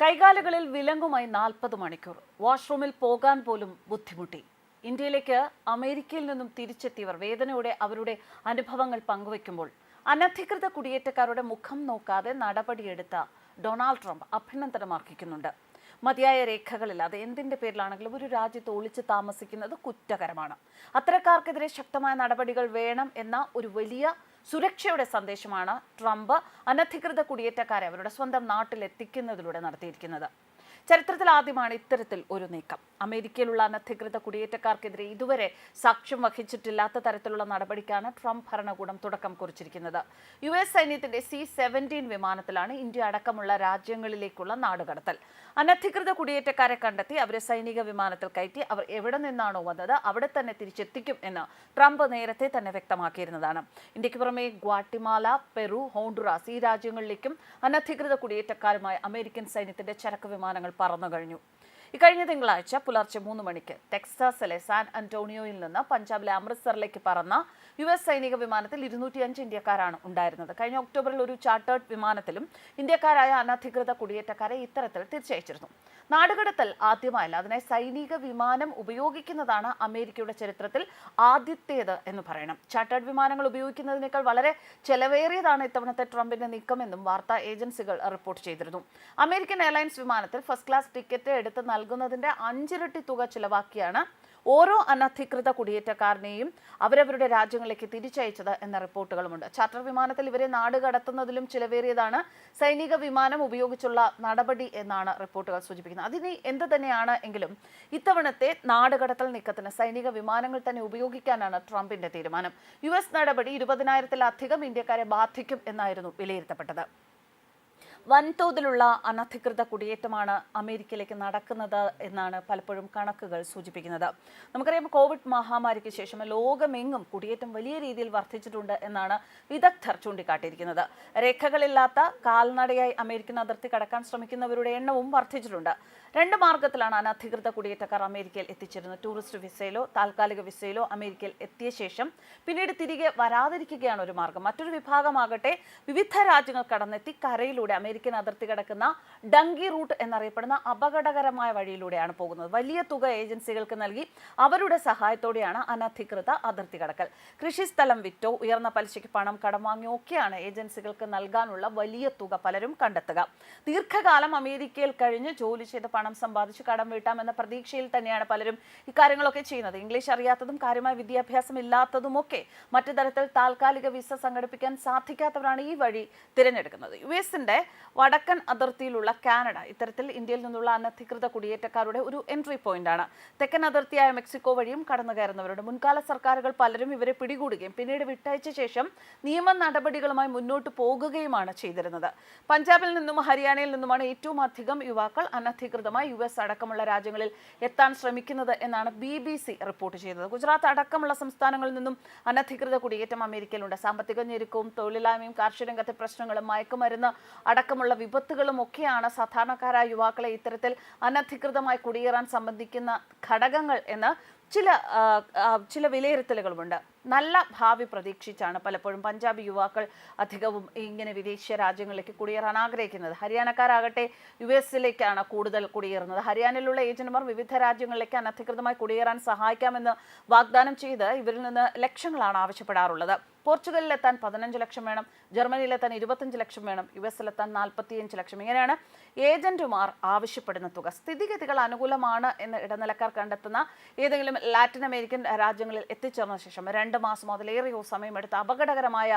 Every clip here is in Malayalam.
കൈകാലുകളിൽ വിലങ്ങുമായി നാൽപ്പത് മണിക്കൂർ. വാഷ്റൂമിൽ പോകാൻ പോലും ബുദ്ധിമുട്ടി. ഇന്ത്യയിലേക്ക് അമേരിക്കയിൽ നിന്നും തിരിച്ചെത്തിയവർ വേദനയോടെ അവരുടെ അനുഭവങ്ങൾ പങ്കുവയ്ക്കുമ്പോൾ അനധികൃത കുടിയേറ്റക്കാരുടെ മുഖം നോക്കാതെ നടപടിയെടുത്ത ഡൊണാൾഡ് ട്രംപ് അഭിനന്ദനം അർഹിക്കുന്നുണ്ട്. മതിയായ അത് എന്തിന്റെ പേരിലാണെങ്കിലും ഒരു രാജ്യത്ത് ഒളിച്ച് താമസിക്കുന്നത് കുറ്റകരമാണ്. അത്തരക്കാർക്കെതിരെ ശക്തമായ നടപടികൾ വേണം എന്ന ഒരു വലിയ സുരക്ഷയുടെ സന്ദേശമാണ് ട്രംപ് അനധികൃത കുടിയേറ്റക്കാരെ അവരുടെ സ്വന്തം നാട്ടിലെത്തിക്കുന്നതിലൂടെ നടത്തിയിരിക്കുന്നത്. ചരിത്രത്തിൽ ആദ്യമാണ് ഇത്തരത്തിൽ ഒരു നീക്കം. അമേരിക്കയിലുള്ള അനധികൃത കുടിയേറ്റക്കാർക്കെതിരെ ഇതുവരെ സാക്ഷ്യം വഹിച്ചിട്ടില്ലാത്ത തരത്തിലുള്ള നടപടിക്കാണ് ട്രംപ് ഭരണകൂടം തുടക്കം കുറിച്ചിരിക്കുന്നത്. യു എസ് സൈന്യത്തിന്റെ സി സെവന്റീൻ വിമാനത്തിലാണ് ഇന്ത്യ അടക്കമുള്ള രാജ്യങ്ങളിലേക്കുള്ള നാടുകടത്തൽ. അനധികൃത കുടിയേറ്റക്കാരെ കണ്ടെത്തി അവരെ സൈനിക വിമാനത്തിൽ കയറ്റി അവർ എവിടെ നിന്നാണോ വന്നത് അവിടെ തന്നെ തിരിച്ചെത്തിക്കും എന്ന് ട്രംപ് നേരത്തെ തന്നെ വ്യക്തമാക്കിയിരുന്നതാണ്. ഇന്ത്യയ്ക്ക് പുറമെ ഗ്വാട്ടിമാല പെറു ഹോണ്ടുറാസ് ഈ രാജ്യങ്ങളിലേക്കും അനധികൃത കുടിയേറ്റക്കാരുമായി അമേരിക്കൻ സൈന്യത്തിന്റെ ചരക്ക് വിമാനങ്ങൾ പറന്നു കഴിഞ്ഞു ഇക്കഴിഞ്ഞ തിങ്കളാഴ്ച പുലർച്ചെ മൂന്ന് മണിക്ക് ടെക്സാസിലെ സാൻ അന്റോണിയോയിൽ നിന്ന് പഞ്ചാബിലെ അമൃത്സറിലേക്ക് പറന്ന യു എസ് സൈനിക വിമാനത്തിൽ ഇരുന്നൂറ്റിയഞ്ച് ഇന്ത്യക്കാരാണ് ഉണ്ടായിരുന്നത്. കഴിഞ്ഞ ഒക്ടോബറിൽ ഒരു ചാർട്ടേഡ് വിമാനത്തിലും ഇന്ത്യക്കാരായ അനധികൃത കുടിയേറ്റക്കാരെ ഇത്തരത്തിൽ തിരിച്ചയച്ചിരുന്നു. നാടുകടത്തൽ ആദ്യമായല്ല അതിനായി സൈനിക വിമാനം ഉപയോഗിക്കുന്നതാണ് അമേരിക്കയുടെ ചരിത്രത്തിൽ ആദ്യത്തേത് എന്ന് പറയണം. ചാർട്ടേഡ് വിമാനങ്ങൾ ഉപയോഗിക്കുന്നതിനേക്കാൾ വളരെ ചെലവേറിയതാണ് ഇത്തവണത്തെ ട്രംപിന്റെ നീക്കമെന്നും വാർത്താ ഏജൻസികൾ റിപ്പോർട്ട് ചെയ്തിരുന്നു. അമേരിക്കൻ എയർലൈൻസ് വിമാനത്തിൽ ഫസ്റ്റ് ക്ലാസ് ടിക്കറ്റ് എടുത്ത് നൽകുന്നതിന്റെ അഞ്ചിരട്ടി തുക ചിലവാക്കിയാണ് ഓരോ അനധികൃത കുടിയേറ്റക്കാരനെയും അവരവരുടെ രാജ്യങ്ങളിലേക്ക് തിരിച്ചയച്ചത് എന്ന റിപ്പോർട്ടുകളുമുണ്ട്. ചാർട്ടർ വിമാനത്തിൽ ഇവരെ നാട് കടത്തുന്നതിലും ചിലവേറിയതാണ്. സൈനിക വിമാനം ഉപയോഗിച്ചുള്ള നടപടി എന്നാണ് റിപ്പോർട്ടുകൾ സൂചിപ്പിക്കുന്നത്. അതിന് എന്ത് തന്നെയാണ് എങ്കിലും ഇത്തവണത്തെ നാടുകടത്തൽ നീക്കത്തിന് സൈനിക വിമാനങ്ങൾ തന്നെ ഉപയോഗിക്കാനാണ് ട്രംപിന്റെ തീരുമാനം. യു എസ് നടപടി ഇരുപതിനായിരത്തിലധികം ഇന്ത്യക്കാരെ ബാധിക്കും എന്നായിരുന്നു വിലയിരുത്തപ്പെട്ടത്. വൻതോതിലുള്ള അനധികൃത കുടിയേറ്റമാണ് അമേരിക്കയിലേക്ക് നടക്കുന്നത് എന്നാണ് പലപ്പോഴും കണക്കുകൾ സൂചിപ്പിക്കുന്നത്. നമുക്കറിയാം കോവിഡ് മഹാമാരിക്ക് ശേഷം ലോകമെങ്ങും കുടിയേറ്റം വലിയ രീതിയിൽ വർദ്ധിച്ചിട്ടുണ്ട് എന്നാണ് വിദഗ്ധർ ചൂണ്ടിക്കാട്ടിയിരിക്കുന്നത്. രേഖകളില്ലാത്ത കാൽനടയായി അമേരിക്കൻ അതിർത്തി കടക്കാൻ ശ്രമിക്കുന്നവരുടെ എണ്ണവും വർദ്ധിച്ചിട്ടുണ്ട്. രണ്ട് മാർഗത്തിലാണ് അനധികൃത കുടിയേറ്റക്കാർ അമേരിക്കയിൽ എത്തിച്ചിരുന്നത്. ടൂറിസ്റ്റ് വിസയിലോ താൽക്കാലിക വിസയിലോ അമേരിക്കയിൽ എത്തിയ ശേഷം പിന്നീട് തിരികെ വരാതിരിക്കുകയാണ് ഒരു മാർഗം. മറ്റൊരു വിഭാഗമാകട്ടെ വിവിധ രാജ്യങ്ങൾ കടന്നെത്തി കരയിലൂടെ അമേരിക്കൻ അതിർത്തി കിടക്കുന്ന ഡങ്കി റൂട്ട് എന്നറിയപ്പെടുന്ന അപകടകരമായ വഴിയിലൂടെയാണ് പോകുന്നത്. വലിയ തുക ഏജൻസികൾക്ക് നൽകി അവരുടെ സഹായത്തോടെയാണ് അനധികൃത അതിർത്തി കടക്കൽ. കൃഷിസ്ഥലം വിറ്റോ ഉയർന്ന പലിശയ്ക്ക് പണം കടം വാങ്ങിയോ ഒക്കെയാണ് ഏജൻസികൾക്ക് നൽകാനുള്ള വലിയ തുക പലരും കണ്ടെത്തുക. ദീർഘകാലം അമേരിക്കയിൽ കഴിഞ്ഞ് ജോലി ചെയ്ത് പണം സമ്പാദിച്ച് കടം വീട്ടാമെന്ന പ്രതീക്ഷയിൽ തന്നെയാണ് പലരും ഇക്കാര്യങ്ങളൊക്കെ ചെയ്യുന്നത്. ഇംഗ്ലീഷ് അറിയാത്തതും കാര്യമായ വിദ്യാഭ്യാസം ഇല്ലാത്തതുമൊക്കെ മറ്റു തരത്തിൽ താൽക്കാലിക വിസ സംഘടിപ്പിക്കാൻ സാധിക്കാത്തവരാണ് ഈ വഴി തിരഞ്ഞെടുക്കുന്നത്. യു എസിന്റെ വടക്കൻ അതിർത്തിയിലുള്ള കാനഡ ഇത്തരത്തിൽ ഇന്ത്യയിൽ നിന്നുള്ള അനധികൃത കുടിയേറ്റക്കാരുടെ ഒരു എൻട്രി പോയിന്റാണ്. തെക്കൻ അതിർത്തിയായ മെക്സിക്കോ വഴിയും കടന്നു കയറുന്നവരുണ്ട് മുൻകാല സർക്കാരുകൾ പലരും ഇവരെ പിടികൂടുകയും പിന്നീട് വിട്ടയച്ച ശേഷം നിയമ നടപടികളുമായി മുന്നോട്ട് പോകുകയുമാണ് ചെയ്തിരുന്നത്. പഞ്ചാബിൽ നിന്നും ഹരിയാനയിൽ നിന്നുമാണ് ഏറ്റവും അധികം യുവാക്കൾ അനധികൃതമായി യു എസ് അടക്കമുള്ള രാജ്യങ്ങളിൽ എത്താൻ ശ്രമിക്കുന്നത് എന്നാണ് ബി ബി സി റിപ്പോർട്ട് ചെയ്തത്. ഗുജറാത്ത് അടക്കമുള്ള സംസ്ഥാനങ്ങളിൽ നിന്നും അനധികൃത കുടിയേറ്റം അമേരിക്കയിലുണ്ട്. സാമ്പത്തിക ഞെരുക്കവും തൊഴിലില്ലായ്മയും കാർഷിക രംഗത്തെ പ്രശ്നങ്ങളും മയക്കുമരുന്ന് അടക്കമുള്ള വിപത്തുകളും ഒക്കെയാണ് സാധാരണക്കാരായ യുവാക്കളെ ഇത്തരത്തിൽ അനധികൃതമായി കുടിയേറാൻ സംബന്ധിക്കുന്ന ഘടകങ്ങൾ എന്ന് ചില ചില വിലയിരുത്തലുകളുമുണ്ട്. നല്ല ഭാവി പ്രതീക്ഷിച്ചാണ് പലപ്പോഴും പഞ്ചാബി യുവാക്കൾ അധികവും ഇങ്ങനെ വിദേശ രാജ്യങ്ങളിലേക്ക് കുടിയേറാൻ ആഗ്രഹിക്കുന്നത്. ഹരിയാനക്കാരാകട്ടെ യു എസിലേക്കാണ് കൂടുതൽ കുടിയേറുന്നത്. ഹരിയാനയിലുള്ള ഏജന്റുമാർ വിവിധ രാജ്യങ്ങളിലേക്ക് അനധികൃതമായി കുടിയേറാൻ സഹായിക്കാമെന്ന് വാഗ്ദാനം ചെയ്ത് ഇവരിൽ നിന്ന് ലക്ഷങ്ങളാണ് ആവശ്യപ്പെടാറുള്ളത്. പോർച്ചുഗലിലെത്താൻ പതിനഞ്ച് ലക്ഷം വേണം ജർമ്മനിയിലെത്താൻ ഇരുപത്തഞ്ച് ലക്ഷം വേണം യു എത്താൻ നാൽപ്പത്തിയഞ്ച് ലക്ഷം. ഇങ്ങനെയാണ് ഏജന്റുമാർ ആവശ്യപ്പെടുന്ന തുക. സ്ഥിതിഗതികൾ അനുകൂലമാണ് എന്ന് ഇടനിലക്കാർ കണ്ടെത്തുന്ന ഏതെങ്കിലും ലാറ്റിൻ അമേരിക്കൻ രാജ്യങ്ങളിൽ എത്തിച്ചേർന്ന ശേഷം രണ്ട് മാസം അതിലേറെയോ സമയമെടുത്ത് അപകടകരമായ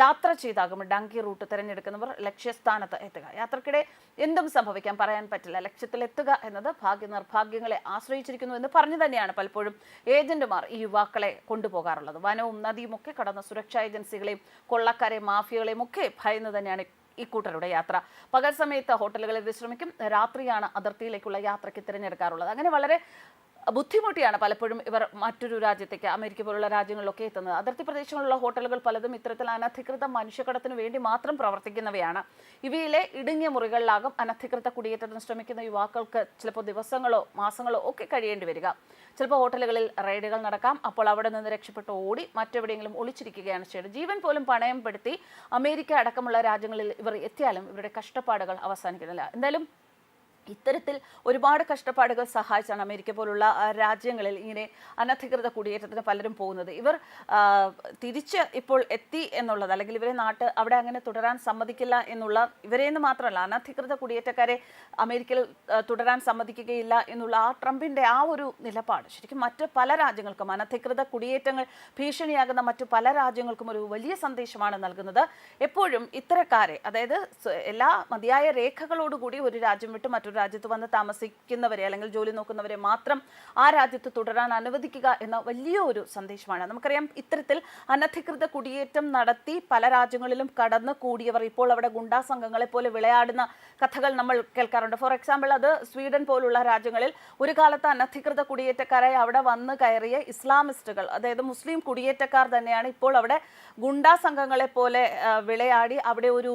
യാത്ര ചെയ്താകും. ഡങ്കി റൂട്ട് തിരഞ്ഞെടുക്കുന്നവർ ലക്ഷ്യസ്ഥാനത്ത് എത്തുക. യാത്രക്കിടെ എന്തും സംഭവിക്കാൻ പറയാൻ പറ്റില്ല. ലക്ഷ്യത്തിൽ എത്തുക എന്നത് ഭാഗ്യ നിർഭാഗ്യങ്ങളെ ആശ്രയിച്ചിരിക്കുന്നു എന്ന് പറഞ്ഞു തന്നെയാണ് പലപ്പോഴും ഏജന്റുമാർ ഈ യുവാക്കളെ കൊണ്ടുപോകാറുള്ളത്. വനവും നദിയും ഒക്കെ കടന്ന സുരക്ഷാ ഏജൻസികളെയും കൊള്ളക്കാരെ മാഫിയകളെയും ഒക്കെ ഭയന്ന് തന്നെയാണ് ഇക്കൂട്ടരുടെ യാത്ര. പകൽ സമയത്ത് ഹോട്ടലുകളിൽ വിശ്രമിക്കും. രാത്രിയാണ് അതിർത്തിയിലേക്കുള്ള യാത്രയ്ക്ക് തിരഞ്ഞെടുക്കാറുള്ളത്. അങ്ങനെ വളരെ ബുദ്ധിമുട്ടിയാണ് പലപ്പോഴും ഇവർ മറ്റൊരു രാജ്യത്തേക്ക് അമേരിക്ക പോലുള്ള രാജ്യങ്ങളിലൊക്കെ എത്തുന്നത്. അതിർത്തി പ്രദേശങ്ങളിലുള്ള ഹോട്ടലുകൾ പലതും ഇത്തരത്തിൽ അനധികൃത മനുഷ്യക്കടത്തിന് വേണ്ടി മാത്രം പ്രവർത്തിക്കുന്നവയാണ്. ഇവയിലെ ഇടുങ്ങിയ മുറികളിലാകും അനധികൃത കുടിയേറ്റത്തിന് ശ്രമിക്കുന്ന യുവാക്കൾക്ക് ചിലപ്പോൾ ദിവസങ്ങളോ മാസങ്ങളോ ഒക്കെ കഴിയേണ്ടി വരിക. ചിലപ്പോൾ ഹോട്ടലുകളിൽ റെയ്ഡുകൾ നടക്കാം. അപ്പോൾ അവിടെ നിന്ന് രക്ഷപ്പെട്ട് ഓടി മറ്റെവിടെയെങ്കിലും ഒളിച്ചിരിക്കുകയാണ് ചെയ്യുന്നത് ജീവൻ പോലും പണയം പെടുത്തി അമേരിക്ക അടക്കമുള്ള രാജ്യങ്ങളിൽ ഇവർ എത്തിയാലും ഇവരുടെ കഷ്ടപ്പാടുകൾ അവസാനിക്കുന്നില്ല. എന്തായാലും ഇത്തരത്തിൽ ഒരുപാട് കഷ്ടപ്പാടുകൾ സഹായിച്ചാണ് അമേരിക്ക പോലുള്ള രാജ്യങ്ങളിൽ ഇങ്ങനെ അനധികൃത കുടിയേറ്റത്തിന് പലരും പോകുന്നത്. ഇവർ തിരിച്ച് ഇപ്പോൾ എത്തി എന്നുള്ളത് അല്ലെങ്കിൽ ഇവരെ നാട്ട് അവിടെ അങ്ങനെ തുടരാൻ സമ്മതിക്കില്ല എന്നുള്ള ഇവരെ എന്ന് മാത്രമല്ല അനധികൃത കുടിയേറ്റക്കാരെ അമേരിക്കയിൽ തുടരാൻ സമ്മതിക്കുകയില്ല എന്നുള്ള ആ ട്രംപിന്റെ ആ ഒരു നിലപാട്. ശരിക്കും മറ്റ് പല രാജ്യങ്ങൾക്കും അനധികൃത കുടിയേറ്റങ്ങൾ ഭീഷണിയാകുന്ന മറ്റു പല രാജ്യങ്ങൾക്കും ഒരു വലിയ സന്ദേശമാണ് നൽകുന്നത്. എപ്പോഴും ഇത്തരക്കാരെ അതായത് എല്ലാ മതിയായ രേഖകളോടുകൂടി ഒരു രാജ്യം വിട്ട് മറ്റൊരു രാജ്യത്ത് വന്ന് താമസിക്കുന്നവരെ അല്ലെങ്കിൽ ജോലി നോക്കുന്നവരെ മാത്രം ആ രാജ്യത്ത് തുടരാൻ അനുവദിക്കുക എന്ന വലിയ ഒരു സന്ദേശമാണ്. നമുക്കറിയാം ഇത്തരത്തിൽ അനധികൃത കുടിയേറ്റം നടത്തി പല രാജ്യങ്ങളിലും കടന്നു കൂടിയവർ ഇപ്പോൾ അവിടെ ഗുണ്ടാ സംഘങ്ങളെ പോലെ വിളയാടുന്ന കഥകൾ നമ്മൾ കേൾക്കാറുണ്ട്. ഫോർ എക്സാമ്പിൾ അത് സ്വീഡൻ പോലുള്ള രാജ്യങ്ങളിൽ ഒരു കാലത്ത് അനധികൃത കുടിയേറ്റക്കാരായി അവിടെ വന്ന് കയറിയ ഇസ്ലാമിസ്റ്റുകൾ അതായത് മുസ്ലിം കുടിയേറ്റക്കാർ തന്നെയാണ് ഇപ്പോൾ അവിടെ ഗുണ്ടാ സംഘങ്ങളെ പോലെ വിളയാടി അവിടെ ഒരു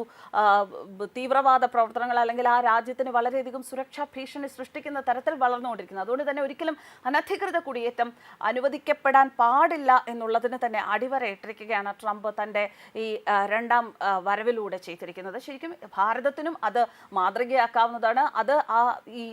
തീവ്രവാദ പ്രവർത്തനങ്ങൾ അല്ലെങ്കിൽ ആ രാജ്യത്തിന് വളരെയധികം സുരക്ഷാ ഭീഷണി സൃഷ്ടിക്കുന്ന തരത്തിൽ വളർന്നുകൊണ്ടിരിക്കുന്നത്. അതുകൊണ്ട് തന്നെ ഒരിക്കലും അനധികൃത കുടിയേറ്റം അനുവദിക്കപ്പെടാൻ പാടില്ല എന്നുള്ളതിന് തന്നെ അടിവരയിട്ടിരിക്കുകയാണ് ട്രംപ് തന്റെ ഈ രണ്ടാം വരവിലൂടെ ചെയ്തിരിക്കുന്നത്. ശരിക്കും ഭാരതത്തിനും അത് മാതൃകയാക്കാവുന്നതാണ്. അത് ആ ഈ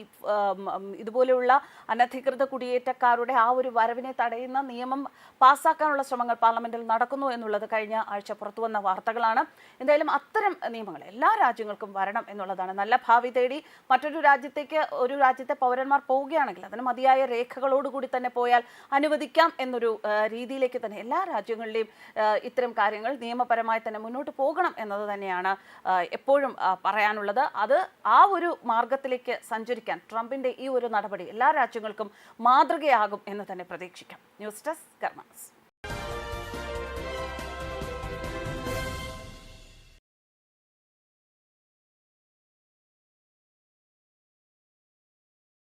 ഇതുപോലെയുള്ള അനധികൃത കുടിയേറ്റക്കാരുടെ ആ ഒരു വരവിനെ തടയുന്ന നിയമം പാസ്സാക്കാനുള്ള ശ്രമങ്ങൾ പാർലമെന്റിൽ നടക്കുന്നു എന്നുള്ളത് കഴിഞ്ഞ ആഴ്ച പുറത്തു വന്ന വാർത്തകളാണ്. എന്തായാലും അത്തരം നിയമങ്ങൾ എല്ലാ രാജ്യങ്ങൾക്കും വരണം എന്നുള്ളതാണ്. നല്ല ഭാവി തേടി മറ്റൊരു രാജ്യത്തേക്ക് ഒരു രാജ്യത്തെ പൗരന്മാർ പോവുകയാണെങ്കിൽ അതിന് മതിയായ രേഖകളോടുകൂടി തന്നെ പോയാൽ അനുവദിക്കാം എന്നൊരു രീതിയിലേക്ക് തന്നെ എല്ലാ രാജ്യങ്ങളിലെയും ഇത്തരം കാര്യങ്ങൾ നിയമപരമായി തന്നെ മുന്നോട്ട് പോകണം എന്നത് തന്നെയാണ് എപ്പോഴും പറയാനുള്ളത്. അത് ആ ഒരു മാർഗത്തിലേക്ക് സഞ്ചരിക്കാൻ ട്രംപിന്റെ ഈ ഒരു നടപടി എല്ലാ രാജ്യങ്ങൾക്കും മാതൃകയാകും എന്ന് തന്നെ പ്രതീക്ഷിക്കാം. News desk karmas